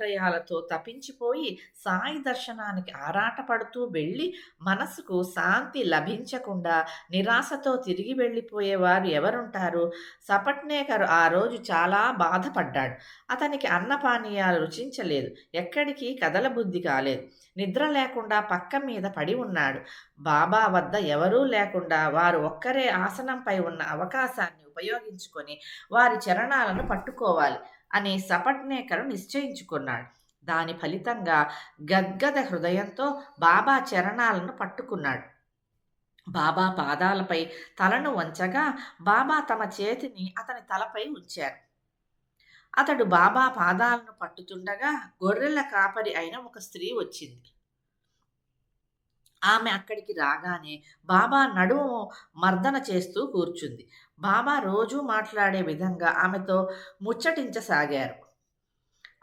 తాపత్రయాలతో తపించిపోయి సాయి దర్శనానికి ఆరాటపడుతూ వెళ్ళి మనసుకు శాంతి లభించకుండా నిరాశతో తిరిగి వెళ్ళిపోయేవారు ఎవరుంటారు? సపట్నేకర్ ఆ రోజు చాలా బాధపడ్డాడు. అతనికి అన్నపానీయాలు రుచించలేదు. ఎక్కడికి కదలబుద్ధి కాలేదు. నిద్ర లేకుండా పక్క మీద పడి ఉన్నాడు. బాబా వద్ద ఎవరూ లేకుండా వారు ఒక్కరే ఆసనంపై ఉన్న అవకాశాన్ని ఉపయోగించుకొని వారి చరణాలను పట్టుకోవాలి. అని సపట్నేకరు నిశ్చయించుకున్నాడు. దాని ఫలితంగా గద్గద హృదయంతో బాబా చరణాలను పట్టుకున్నాడు. బాబా పాదాలపై తలను వంచగా బాబా తమ చేతిని అతని తలపై ఉంచారు. అతడు బాబా పాదాలను పట్టుతుండగా గొర్రెల కాపరి అయిన ఒక స్త్రీ వచ్చింది. ఆమె అక్కడికి రాగానే బాబా నడుము మర్దన చేస్తూ కూర్చుంది. బాబా రోజూ మాట్లాడే విధంగా ఆమెతో ముచ్చటించసాగారు.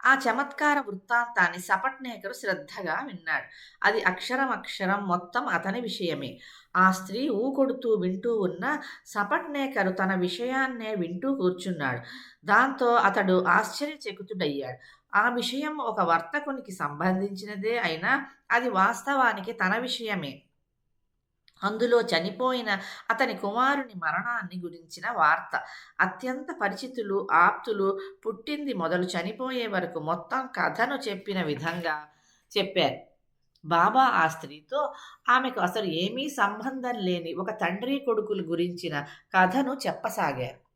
ఆ చమత్కార వృత్తాంతాన్ని సపట్నేకరు శ్రద్ధగా విన్నాడు. అది అక్షరం అక్షరం మొత్తం అతని విషయమే. ఆ స్త్రీ ఊకొడుతూ వింటూ ఉన్న సపట్నేకరు తన విషయాన్నే వింటూ కూర్చున్నాడు. దాంతో అతడు ఆశ్చర్యచకితుడయ్యాడు. ఆ విషయం ఒక వర్తకునికి సంబంధించినదే అయినా అది వాస్తవానికి తన విషయమే. అందులో చనిపోయిన అతని కుమారుని మరణాన్ని గురించిన వార్త. అత్యంత పరిచితులు ఆప్తులు పుట్టింది మొదలు చనిపోయే వరకు మొత్తం కథను చెప్పిన విధంగా చెప్పారు. బాబా ఆ స్త్రీతో ఆమెకు అసలు ఏమీ సంబంధం లేని ఒక తండ్రి కొడుకుల గురించిన కథను చెప్పసాగారు.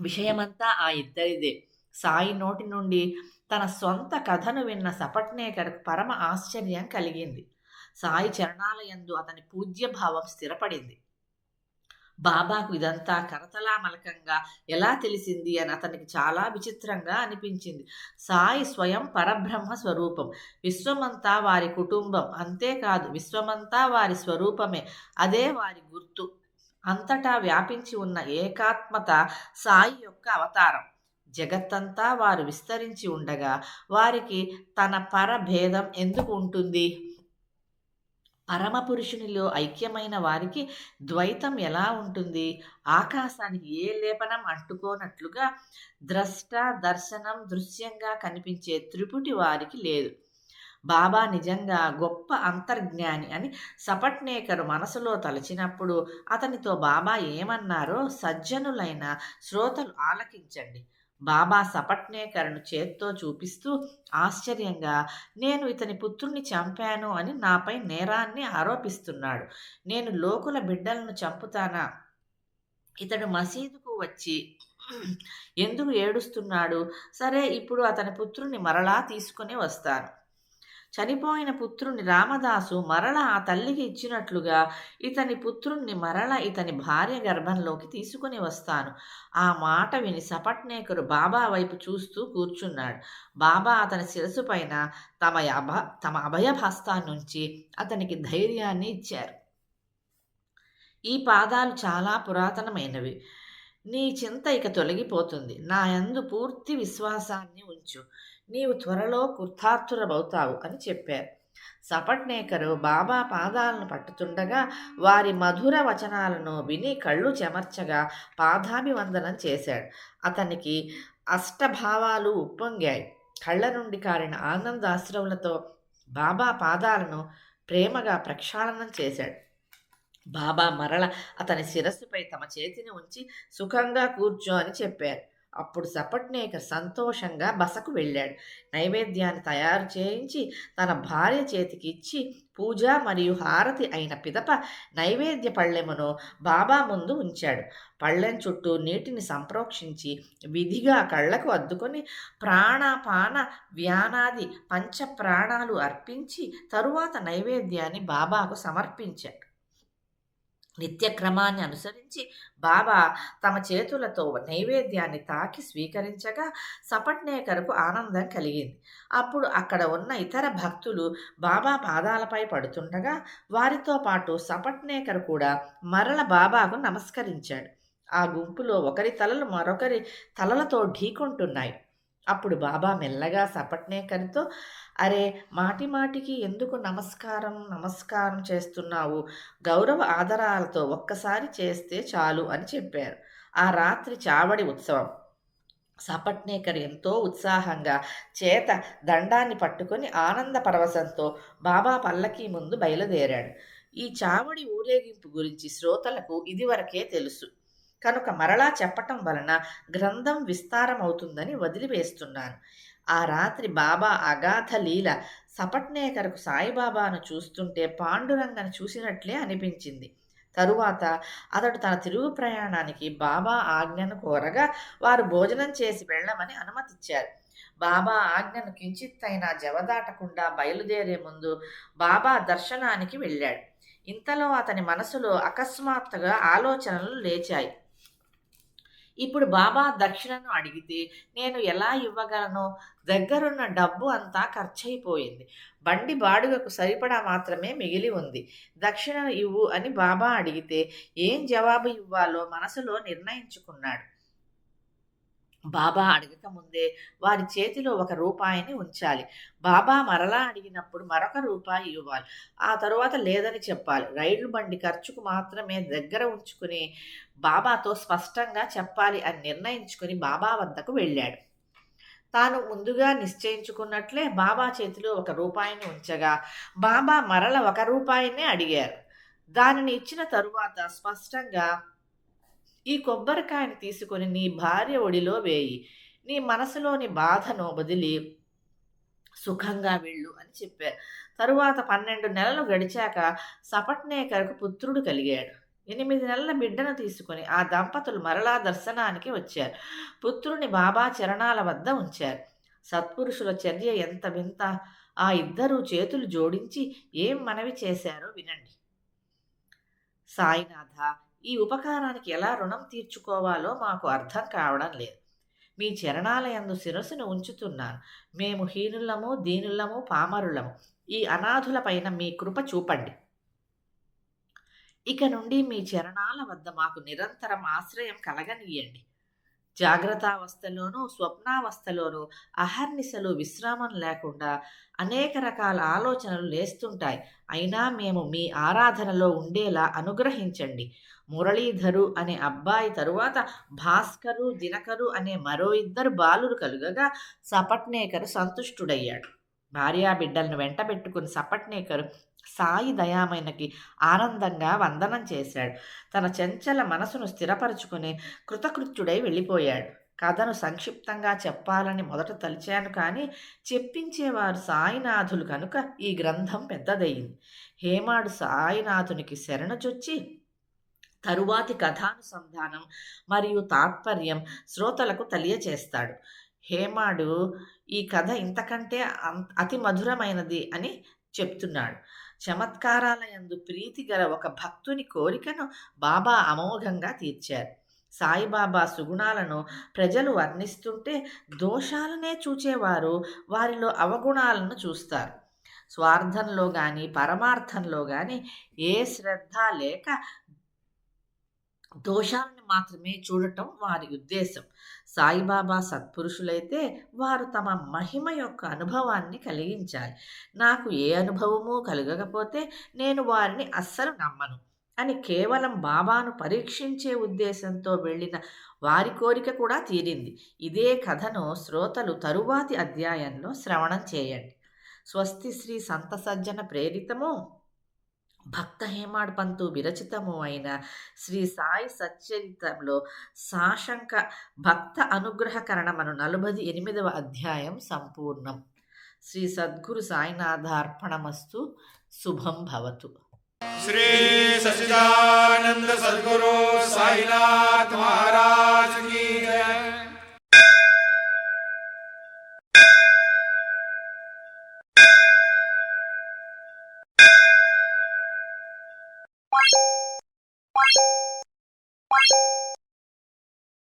విషయమంతా ఆ ఇద్దరిదే. సాయి నోటి నుండి తన సొంత కథను విన్న సపట్నేకర్కు పరమ ఆశ్చర్యం కలిగింది. సాయి చరణాలయందు అతని పూజ్యభావం స్థిరపడింది. బాబాకు ఇదంతా కరతలామలకంగా ఎలా తెలిసింది అని అతనికి చాలా విచిత్రంగా అనిపించింది. సాయి స్వయం పరబ్రహ్మ స్వరూపం. విశ్వమంతా వారి కుటుంబం. అంతేకాదు విశ్వమంతా వారి స్వరూపమే. అదే వారి గుర్తు. అంతటా వ్యాపించి ఉన్న ఏకాత్మత సాయి యొక్క అవతారం. జగత్తంతా వారు విస్తరించి ఉండగా వారికి తన పరభేదం ఎందుకు ఉంటుంది? పరమపురుషునిలో ఐక్యమైన వారికి ద్వైతం ఎలా ఉంటుంది? ఆకాశానికి ఏ లేపనం అంటుకోనట్లుగా ద్రష్ట దర్శనం దృశ్యంగా కనిపించే త్రిపుటి వారికి లేదు. బాబా నిజంగా గొప్ప అంతర్జ్ఞాని అని సపట్నేకరు మనసులో తలచినప్పుడు అతనితో బాబా ఏమన్నారో సజ్జనులైన శ్రోతలు ఆలకించండి. బాబా సపట్నేకర్ను చేత్తో చూపిస్తూ ఆశ్చర్యంగా నేను ఇతని పుత్రుణ్ణి చంపాను అని నాపై నేరాన్ని ఆరోపిస్తున్నాడు. నేను లోకుల బిడ్డలను చంపుతానా? ఇతడు మసీదుకు వచ్చి ఎందుకు ఏడుస్తున్నాడు? సరే ఇప్పుడు అతని పుత్రుని మరలా తీసుకుని వస్తాను. చనిపోయిన పుత్రుని రామదాసు మరల ఆ తల్లికి ఇచ్చినట్లుగా ఇతని పుత్రుణ్ణి మరల ఇతని భార్య గర్భంలోకి తీసుకుని వస్తాను. ఆ మాట విని సపట్నేకరు బాబా వైపు చూస్తూ కూర్చున్నాడు. బాబా అతని శిరసు పైన తమ అభ తమ అభయభాస్తాన్నించి అతనికి ధైర్యాన్ని ఇచ్చారు. ఈ పాదాలు చాలా పురాతనమైనవి. నీ చింత ఇక తొలగిపోతుంది. నా యందు పూర్తి విశ్వాసాన్ని ఉంచు. నీవు త్వరలో కృతార్థురమవుతావు అని చెప్పారు. సపట్నేకరు బాబా పాదాలను పట్టుతుండగా వారి మధుర వచనాలను విని కళ్ళు చెమర్చగా పాదాభివందనం చేశాడు. అతనికి అష్టభావాలు ఉప్పొంగాయి. కళ్ళ నుండి కారిన ఆనందాశ్రవులతో బాబా పాదాలను ప్రేమగా ప్రక్షాళనం చేశాడు. బాబా మరల అతని శిరస్సుపై తమ చేతిని ఉంచి సుఖంగా కూర్చో అని చెప్పారు. అప్పుడు సపట్నేకర్ సంతోషంగా బసకు వెళ్ళాడు. నైవేద్యాన్ని తయారు చేయించి తన భార్య చేతికి ఇచ్చి పూజ మరియు హారతి అయిన పిదప నైవేద్య పళ్ళెమును బాబా ముందు ఉంచాడు. పళ్ళెం చుట్టూ నీటిని సంప్రోక్షించి విధిగా కళ్ళకు అద్దుకొని ప్రాణాపాన వ్యానాది పంచ ప్రాణాలు అర్పించి తరువాత నైవేద్యాన్ని బాబాకు సమర్పించాడు. నిత్యక్రమాన్ని అనుసరించి బాబా తమ చేతులతో నైవేద్యాన్ని తాకి స్వీకరించగా సపట్నేకరకు ఆనందం కలిగింది. అప్పుడు అక్కడ ఉన్న ఇతర భక్తులు బాబా పాదాలపై పడుతుండగా వారితో పాటు సపట్నేకర్ కూడా మరల బాబాకు నమస్కరించాడు ఆ గుంపులో ఒకరి తలలు మరొకరి తలలతో ఢీకొంటున్నాయి. అప్పుడు బాబా మెల్లగా సపట్నేకర్తో అరే మాటి మాటికి ఎందుకు నమస్కారం నమస్కారం చేస్తున్నావు? గౌరవ ఆదరాలతో ఒక్కసారి చేస్తే చాలు అని చెప్పారు. ఆ రాత్రి చావడి ఉత్సవం. సపట్నేకర్ ఎంతో ఉత్సాహంగా చేత దండాన్ని పట్టుకొని ఆనంద పరవశంతో బాబా పల్లకి ముందు బయలుదేరాడు. ఈ చావడి ఊరేగింపు గురించి శ్రోతలకు ఇదివరకే తెలుసు. కనుక మరలా చెప్పటం వలన గ్రంథం విస్తారమవుతుందని వదిలివేస్తున్నాను ఆ రాత్రి బాబా అగాధ లీల సపట్నేకరకు సాయిబాబాను చూస్తుంటే పాండురంగను చూసినట్లే అనిపించింది. తరువాత అతడు తన తిరుగు ప్రయాణానికి బాబా ఆజ్ఞను కోరగా వారు భోజనం చేసి వెళ్ళమని అనుమతిచ్చారు. బాబా ఆజ్ఞను కించిత్తైనా జవదాటకుండా బయలుదేరే ముందు బాబా దర్శనానికి వెళ్ళాడు. ఇంతలో అతని మనసులో అకస్మాత్తుగా ఆలోచనలు లేచాయి. ఇప్పుడు బాబా దక్షిణను అడిగితే నేను ఎలా ఇవ్వగలను? దగ్గరున్న డబ్బు అంతా ఖర్చయిపోయింది. బండి బాడుగకు సరిపడా మాత్రమే మిగిలి ఉంది. దక్షిణ ఇవ్వు అని బాబా అడిగితే ఏం జవాబు ఇవ్వాలో మనసులో నిర్ణయించుకున్నాడు. బాబా అడగక ముందే వారి చేతిలో ఒక రూపాయిని ఉంచాలి. బాబా మరలా అడిగినప్పుడు మరొక రూపాయి ఇవ్వాలి. ఆ తరువాత లేదని చెప్పాలి. రైలు బండి ఖర్చుకు మాత్రమే దగ్గర ఉంచుకుని బాబాతో స్పష్టంగా చెప్పాలి అని నిర్ణయించుకుని బాబా వద్దకు వెళ్ళాడు. తాను ముందుగా నిశ్చయించుకున్నట్లే బాబా చేతిలో ఒక రూపాయిని ఉంచగా బాబా మరల ఒక రూపాయినే అడిగారు. దానిని ఇచ్చిన తరువాత స్పష్టంగా ఈ కొబ్బరికాయని తీసుకొని నీ భార్య ఒడిలో వేయి. నీ మనసులోని బాధను వదిలి సుఖంగా వెళ్ళు అని చెప్పారు. తరువాత పన్నెండు నెలలు గడిచాక సపట్నేకర్కు పుత్రుడు కలిగాడు. ఎనిమిది నెలల బిడ్డను తీసుకుని ఆ దంపతులు మరలా దర్శనానికి వచ్చారు. పుత్రుని బాబా చరణాల వద్ద ఉంచారు. సత్పురుషుల చర్య ఎంత వింత! ఆ ఇద్దరు చేతులు జోడించి ఏం మనవి చేశారో వినండి. సాయినాథ ఈ ఉపకారానికి ఎలా రుణం తీర్చుకోవాలో మాకు అర్థం కావడం లేదు. మీ చరణాలయందు శిరస్సును ఉంచుతున్నాను. మేము హీనులము దీనులము పామరులము. ఈ అనాథులపైన మీ కృప చూపండి. ఇక నుండి మీ చరణాల వద్ద మాకు నిరంతరం ఆశ్రయం కలగనీయండి. జాగ్రత్తావస్థలోనూ స్వప్నావస్థలోనూ అహర్నిశలు విశ్రామం లేకుండా అనేక రకాల ఆలోచనలు లేస్తుంటాయి. అయినా మేము మీ ఆరాధనలో ఉండేలా అనుగ్రహించండి. మురళీధరు అనే అబ్బాయి తరువాత భాస్కరు దినకరు అనే మరో ఇద్దరు బాలురు కలుగగా సపట్నేకరు సంతుష్టుడయ్యాడు. భార్యాబిడ్డలను వెంటబెట్టుకుని సపట్నేకరు సాయి దయామైనకి ఆనందంగా వందనం చేశాడు. తన చంచల మనసును స్థిరపరుచుకుని కృతకృత్యుడై వెళ్ళిపోయాడు. కథను సంక్షిప్తంగా చెప్పాలని మొదట తలిచాను కానీ చెప్పించేవారు సాయినాథులు కనుక ఈ గ్రంథం పెద్దదయ్యింది హేమాడు సాయినాథునికి శరణచొచ్చి తరువాతి కథానుసంధానం మరియు తాత్పర్యం శ్రోతలకు తెలియచేస్తాడు. హేమాడు ఈ కథ ఇంతకంటే అతి మధురమైనది అని చెప్తున్నాడు. చమత్కారాల యందు ప్రీతి గల ఒక భక్తుని కోరికను బాబా అమోఘంగా తీర్చారు. సాయిబాబా సుగుణాలను ప్రజలు వర్ణిస్తుంటే దోషాలనే చూచేవారు వారిలో అవగుణాలను చూస్తారు. స్వార్థంలో కానీ పరమార్థంలో కానీ ఏ శ్రద్ధ లేక దోషాలను మాత్రమే చూడటం వారి ఉద్దేశం. సాయిబాబా సత్పురుషులైతే వారు తమ మహిమ యొక్క అనుభవాన్ని కలిగించాలి. నాకు ఏ అనుభవమూ కలగకపోతే నేను వారిని అస్సలు నమ్మను. అని కేవలం బాబాను పరీక్షించే ఉద్దేశంతో వెళ్ళిన వారి కోరిక కూడా తీరింది. ఇదే కథను శ్రోతలు తరువాతి అధ్యాయంలో శ్రవణం చేయండి. స్వస్తి శ్రీ సంత సజ్జన ప్రేరితము. భక్త హేమాడ్ పంతు విరచితము అయిన శ్రీ సాయి సచ్చరితంలో సాశంక భక్త అనుగ్రహకరణమను నలభై ఎనిమిదవ అధ్యాయం సంపూర్ణం. శ్రీ సద్గురు సాయినాథార్పణమస్తు. శుభం భవతు. శ్రీ సచిదానంద సద్గురు సాయినాథ్